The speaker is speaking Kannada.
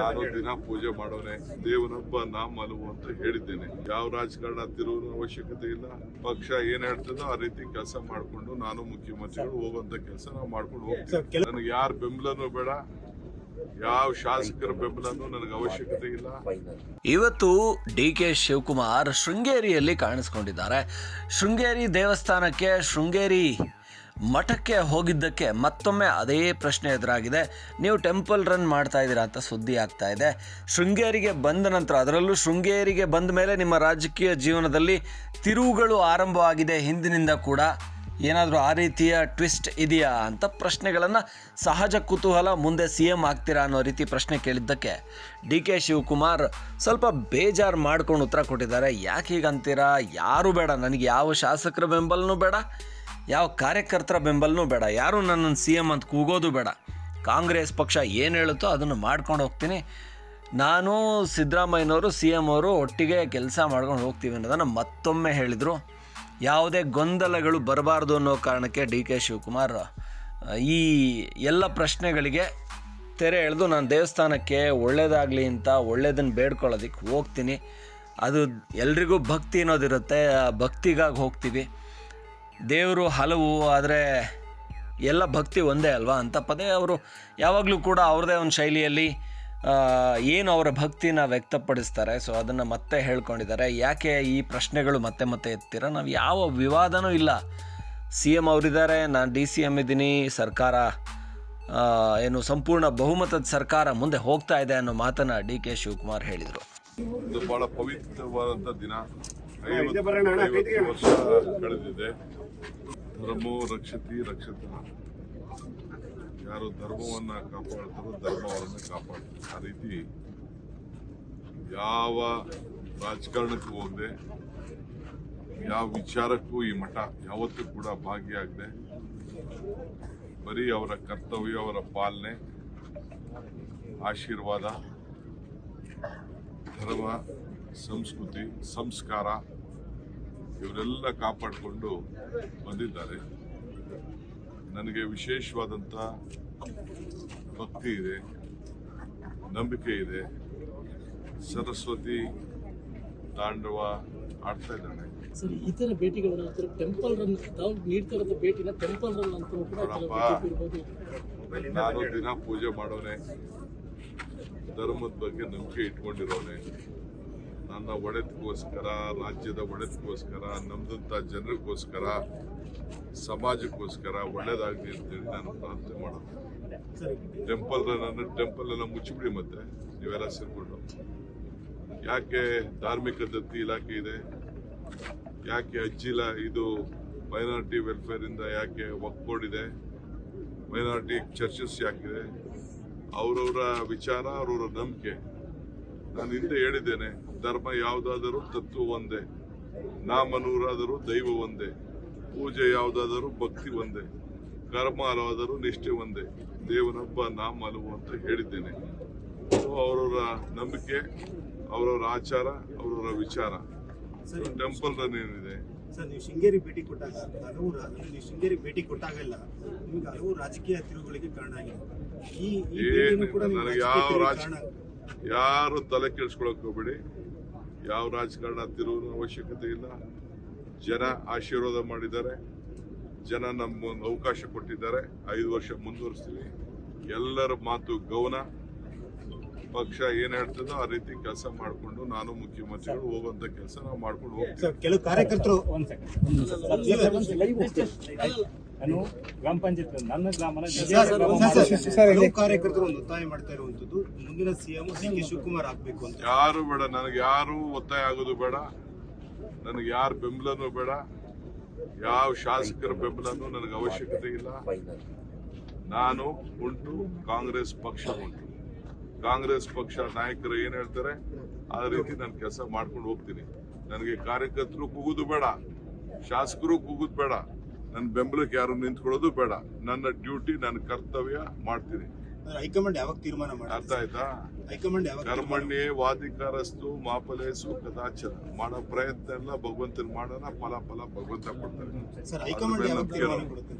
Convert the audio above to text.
ನಾನು ದಿನ ಪೂಜೆ ಮಾಡೋನೆ ದೇವನೊಬ್ಬ ನಾ ಮಲವು ಅಂತ ಹೇಳಿದ್ದೇನೆ. ಯಾವ ರಾಜಕಾರಣ ತಿರುವು ಅವಶ್ಯಕತೆ ಇಲ್ಲ. ಪಕ್ಷ ಏನ್ ಹೇಳ್ತದೋ ಆ ರೀತಿ ಕೆಲಸ ಮಾಡಿಕೊಂಡು ನಾನು ಮುಖ್ಯಮಂತ್ರಿಗಳು ಹೋಗುವಂತ ಕೆಲಸ ನಾವು ಮಾಡ್ಕೊಂಡು ಹೋಗ್ತೀವಿ. ನನಗೆ ಯಾರ ಬೆಂಬಲನೂ ಬೇಡ. ಯಾವ ಶಾಸಕರ ಬೆಂಬಲನೂ ನನಗೆ ಅವಶ್ಯಕತೆ ಇಲ್ಲ. ಇವತ್ತು ಡಿ ಕೆ ಶಿವಕುಮಾರ್ ಶೃಂಗೇರಿಯಲ್ಲಿ ಕಾಣಿಸ್ಕೊಂಡಿದ್ದಾರೆ. ಶೃಂಗೇರಿ ದೇವಸ್ಥಾನಕ್ಕೆ ಶೃಂಗೇರಿ ಮಠಕ್ಕೆ ಹೋಗಿದ್ದಕ್ಕೆ ಮತ್ತೊಮ್ಮೆ ಅದೇ ಪ್ರಶ್ನೆ ಎದುರಾಗಿದೆ. ನೀವು ಟೆಂಪಲ್ ರನ್ ಮಾಡ್ತಾ ಇದ್ದೀರಾ ಅಂತ ಸುದ್ದಿ ಆಗ್ತಾ ಇದೆ. ಶೃಂಗೇರಿಗೆ ಬಂದ ನಂತರ, ಅದರಲ್ಲೂ ಶೃಂಗೇರಿಗೆ ಬಂದ ಮೇಲೆ ನಿಮ್ಮ ರಾಜಕೀಯ ಜೀವನದಲ್ಲಿ ತಿರುವುಗಳು ಆರಂಭವಾಗಿದೆ ಹಿಂದಿನಿಂದ ಕೂಡ. ಏನಾದರೂ ಆ ರೀತಿಯ ಟ್ವಿಸ್ಟ್ ಇದೆಯಾ ಅಂತ ಪ್ರಶ್ನೆಗಳನ್ನು ಸಹಜ ಕುತೂಹಲ ಮುಂದೆ ಸಿ ಎಂ ಆಗ್ತೀರಾ ಅನ್ನೋ ರೀತಿ ಪ್ರಶ್ನೆ ಕೇಳಿದ್ದಕ್ಕೆ ಡಿ ಕೆ ಶಿವಕುಮಾರ್ ಸ್ವಲ್ಪ ಬೇಜಾರು ಮಾಡ್ಕೊಂಡು ಉತ್ತರ ಕೊಟ್ಟಿದ್ದಾರೆ. ಯಾಕೆ ಹೀಗಂತೀರಾ? ಯಾರು ಬೇಡ. ನನಗೆ ಯಾವ ಶಾಸಕರ ಬೆಂಬಲನೂ ಬೇಡ. ಯಾವ ಕಾರ್ಯಕರ್ತರ ಬೆಂಬಲನೂ ಬೇಡ. ಯಾರು ನನ್ನನ್ನು ಸಿ ಎಂ ಅಂತ ಕೂಗೋದು ಬೇಡ. ಕಾಂಗ್ರೆಸ್ ಪಕ್ಷ ಏನು ಹೇಳುತ್ತೋ ಅದನ್ನು ಮಾಡ್ಕೊಂಡು ಹೋಗ್ತೀನಿ. ನಾನು ಸಿದ್ದರಾಮಯ್ಯನವರು, ಸಿ ಎಂ ಅವರು ಒಟ್ಟಿಗೆ ಕೆಲಸ ಮಾಡ್ಕೊಂಡು ಹೋಗ್ತೀವಿ ಅನ್ನೋದನ್ನು ಮತ್ತೊಮ್ಮೆ ಹೇಳಿದರು. ಯಾವುದೇ ಗೊಂದಲಗಳು ಬರಬಾರ್ದು ಅನ್ನೋ ಕಾರಣಕ್ಕೆ ಡಿ ಕೆ ಶಿವಕುಮಾರ್, ಈ ಎಲ್ಲ ಪ್ರಶ್ನೆಗಳಿಗೆ ತೆರೆ ಎಳೆದು ನಾನು ದೇವಸ್ಥಾನಕ್ಕೆ ಒಳ್ಳೇದಾಗಲಿ ಅಂತ ಒಳ್ಳೇದನ್ನು ಬೇಡ್ಕೊಳ್ಳೋದಕ್ಕೆ ಹೋಗ್ತೀನಿ. ಅದು ಎಲ್ರಿಗೂ ಭಕ್ತಿ ಅನ್ನೋದಿರುತ್ತೆ. ಆ ಭಕ್ತಿಗಾಗಿ ಹೋಗ್ತೀವಿ. ದೇವರು ಹಲವು, ಆದರೆ ಎಲ್ಲ ಭಕ್ತಿ ಒಂದೇ ಅಲ್ವಾ ಅಂತ ಪದೇ ಅವರು ಯಾವಾಗಲೂ ಕೂಡ ಅವ್ರದೇ ಒಂದು ಶೈಲಿಯಲ್ಲಿ ಏನು ಅವರ ಭಕ್ತಿನ ವ್ಯಕ್ತಪಡಿಸ್ತಾರೆ. ಸೊ ಅದನ್ನು ಮತ್ತೆ ಹೇಳ್ಕೊಂಡಿದ್ದಾರೆ. ಯಾಕೆ ಈ ಪ್ರಶ್ನೆಗಳು ಮತ್ತೆ ಮತ್ತೆ ಎತ್ತೀರ? ನಾವು ಯಾವ ವಿವಾದನೂ ಇಲ್ಲ. ಸಿ ಎಂ ಅವರಿದ್ದಾರೆ, ನಾನು ಡಿ ಸಿ ಎಂ ಇದ್ದೀನಿ, ಸರ್ಕಾರ ಏನು ಸಂಪೂರ್ಣ ಬಹುಮತದ ಸರ್ಕಾರ ಮುಂದೆ ಹೋಗ್ತಾ ಇದೆ ಅನ್ನೋ ಮಾತನ್ನು ಡಿ ಕೆ ಶಿವಕುಮಾರ್ ಹೇಳಿದರು. ಇದು ಬಹಳ ಪವಿತ್ರವಾದಂಥ ದಿನ. ವರ್ಷ ಕಳೆದಿದೆ. ಧರ್ಮೋ ರಕ್ಷತಿ ರಕ್ಷತ. ಯಾರು ಧರ್ಮವನ್ನ ಕಾಪಾಡ್ತಾರೋ ಧರ್ಮವನ್ನ ಕಾಪಾಡ್ತಾರೆ. ಆ ರೀತಿ ಯಾವ ರಾಜಕಾರಣಕ್ಕೂ ಹೋಗದೆ ಯಾವ ವಿಚಾರಕ್ಕೂ ಈ ಮಠ ಯಾವತ್ತೂ ಕೂಡ ಭಾಗಿಯಾಗದೆ ಬರೀ ಅವರ ಕರ್ತವ್ಯ ಅವರ ಪಾಲನೆ ಆಶೀರ್ವಾದ ಧರ್ಮ ಸಂಸ್ಕೃತಿ ಸಂಸ್ಕಾರ ಇವರೆಲ್ಲ ಕಾಪಾಡಿಕೊಂಡು ಬಂದಿದ್ದಾರೆ. ನನಗೆ ವಿಶೇಷವಾದಂಥ ಭಕ್ತಿ ಇದೆ ನಂಬಿಕೆ ಇದೆ. ಸರಸ್ವತಿ ತಾಂಡವ ಆಡ್ತಾ ಇದ್ದಾನೆ. ಸರಿ ಭೇಟಿಗಳ ನಂತರ ಟೆಂಪಲ್ ರನ್ ತಾವು ನೀಡ್ತಿರೋದು ಭೇಟಿನ ಟೆಂಪಲ್ ರನ್ ಅಂತ ನಾನು ದಿನ ಪೂಜೆ ಮಾಡೋನೆ ಧರ್ಮದ ಬಗ್ಗೆ ನಂಬಿಕೆ ಇಟ್ಕೊಂಡಿರೋನೆ. ನನ್ನ ಒಡೆತಕ್ಕೋಸ್ಕರ ರಾಜ್ಯದ ಒಡೆತಕ್ಕೋಸ್ಕರ ನಮ್ಮದಂಥ ಜನರಿಗೋಸ್ಕರ, ಸಮಾಜಕ್ಕೋಸ್ಕರ ಒಳ್ಳೇದಾಗಲಿ ಅಂತೇಳಿ ನಾನು ಪ್ರಾರ್ಥನೆ ಮಾಡೋದು. ಟೆಂಪಲ್ ನನ್ನ ಟೆಂಪಲ್ ಎಲ್ಲ ಮುಚ್ಚಿಬಿಡಿ ಮತ್ತೆ, ನೀವೆಲ್ಲ ಸೇರ್ಕೊಂಡು. ಯಾಕೆ ಧಾರ್ಮಿಕ ದತ್ತಿ ಇಲಾಖೆ ಇದೆ? ಯಾಕೆ ಅಜ್ಜಿಲ ಇದು ಮೈನಾರಿಟಿ ವೆಲ್ಫೇರ್ ಇಂದ ಯಾಕೆ ಒಕ್ಕೋಡಿದೆ ಇದೆ? ಮೈನಾರಿಟಿ ಚರ್ಚಸ್ ಯಾಕಿದೆ? ಅವರವರ ವಿಚಾರ, ಅವರವರ ನಂಬಿಕೆ. ನಾನು ಹಿಂದೆ ಹೇಳಿದ್ದೇನೆ ಧರ್ಮ ಯಾವುದಾದರೂ ತತ್ವ ಒಂದೇ ನಾಮನೂರಾದರೂ ದೈವ ಒಂದೇ ಪೂಜೆ ಯಾವುದಾದರೂ ಭಕ್ತಿ ಒಂದೇ ಕರ್ಮ ಅಲವಾದರೂ ನಿಷ್ಠೆ ಒಂದೇ ದೇವನೊಬ್ಬ ನಾಮ ಹಲವು ಅಂತ ಹೇಳಿದ್ದೇನೆ. ಸೊ ಅವರವರ ನಂಬಿಕೆ ಅವರವರ ಆಚಾರ ಅವರವರ ವಿಚಾರ. ಟೆಂಪಲ್ ರನ್ ಏನಿದೆ ಸರ್ ನೀವು ಶೃಂಗೇರಿ ಭೇಟಿ ಕೊಟ್ಟಾಗ ಹಲವು ನೀವು ಶೃಂಗೇರಿ ಭೇಟಿ ಕೊಟ್ಟಾಗಲ್ಲ ನಿಮಗೆ ಹಲವು ರಾಜಕೀಯ ತಿರುವುಗಳಿಗೆ ಕಾರಣ ಆಗಿದೆ. ಈ ನನಗೆ ರಾಜಕೀಯ ಯಾವ ತಿರುವಿಗೆ ರಾಜ ಕಾರಣ ಯಾರು ತಲೆ ಕೆಡಿಸ್ಕೊಳಕ್ ಹೋಗ್ಬೇಡಿ ಯಾವ ರಾಜಕಾರಣ ತಿರುವುದು ಅವಶ್ಯಕತೆ ಇಲ್ಲ ಜನ ಆಶೀರ್ವಾದ ಮಾಡಿದ್ದಾರೆ ಜನ ನಮ್ಮ ಅವಕಾಶ ಕೊಟ್ಟಿದ್ದಾರೆ ಐದು ವರ್ಷ ಮುಂದುವರಿಸ್ತೀವಿ ಎಲ್ಲರ ಮಾತು ಗೌನ ಪಕ್ಷ ಏನ್ ಹೇಳ್ತದೋ ಆ ರೀತಿ ಕೆಲಸ ಮಾಡಿಕೊಂಡು ನಾನು ಮುಖ್ಯಮಂತ್ರಿಗಳು ಹೋಗುವಂತ ಕೆಲಸ ನಾವು ಮಾಡ್ಕೊಂಡು ಹೋಗ್ತೀವಿ ಸರ್ ಕೆಲವು ಕಾರ್ಯಕರ್ತರು ನಾನು ಗ್ರಾಮ ಪಂಚಾಯತ್ ನನ್ನ ಗ್ರಾಮನ ಗ್ರಾಮ ಕಾರ್ಯಕರ್ತರು ಒಂದು ಒತ್ತಾಯ ಮಾಡ್ತಾ ಇರುವಂತದ್ದು ಮುಂದಿನ ಸಿಎಂ ಸಿ ಕೆ ಶಿವಕುಮಾರ್ ಆಗ್ಬೇಕು ಅಂತ. ಯಾರು ಬೇಡ ನನಗೆ ಯಾರು ಒತ್ತಾಯ ಆಗೋದು ಬೇಡ. ನನಗೆ ಯಾರ ಬೆಂಬಲನೂ ಬೇಡ. ಯಾವ ಶಾಸಕರ ಬೆಂಬಲನೂ ನನಗೆ ಅವಶ್ಯಕತೆ ಇಲ್ಲ. ನಾನು ಉಂಟು ಕಾಂಗ್ರೆಸ್ ಪಕ್ಷ ಉಂಟು. ಕಾಂಗ್ರೆಸ್ ಪಕ್ಷ ನಾಯಕರು ಏನ್ ಹೇಳ್ತಾರೆ? ಆ ರೀತಿ ನಾನು ಕೆಲಸ ಮಾಡ್ಕೊಂಡು ಹೋಗ್ತೀನಿ. ನನಗೆ ಕಾರ್ಯಕರ್ತರು ಕೂಗುದು ಬೇಡ. ಶಾಸಕರು ಕೂಗುದು ಬೇಡ. ನನ್ನ ಬೆಂಬಲಕ್ಕೆ ಯಾರು ನಿಂತ್ಕೊಳ್ಳೋದು ಬೇಡ. ನನ್ನ ಡ್ಯೂಟಿ ನನ್ನ ಕರ್ತವ್ಯ ಮಾಡ್ತೀನಿ. ಹೈಕಮಾಂಡ್ ಯಾವಾಗ ತೀರ್ಮಾನ ಅರ್ಥ ಮಾಡುತ್ತೆ ಆಯ್ತಾ? ಹೈಕಮಾಂಡ್ ಯಾವಾಗ ಕರ್ಮಣ್ಯೇ ವಾದಿಕಾರಸ್ತು ಮಾಪಲೇಸು ಕದಾಚನ ಮಾಡೋ ಪ್ರಯತ್ನ ಎಲ್ಲ ಭಗವಂತನ ಮಾಡೋಣ ಫಲ ಫಲ ಭಗವಂತ ಕೊಡ್ತಾರೆ. ಸರ್ ಹೈಕಮಾಂಡ್ ಯಾವಾಗ ತೀರ್ಮಾನ ಕೊಡುತ್ತೆ?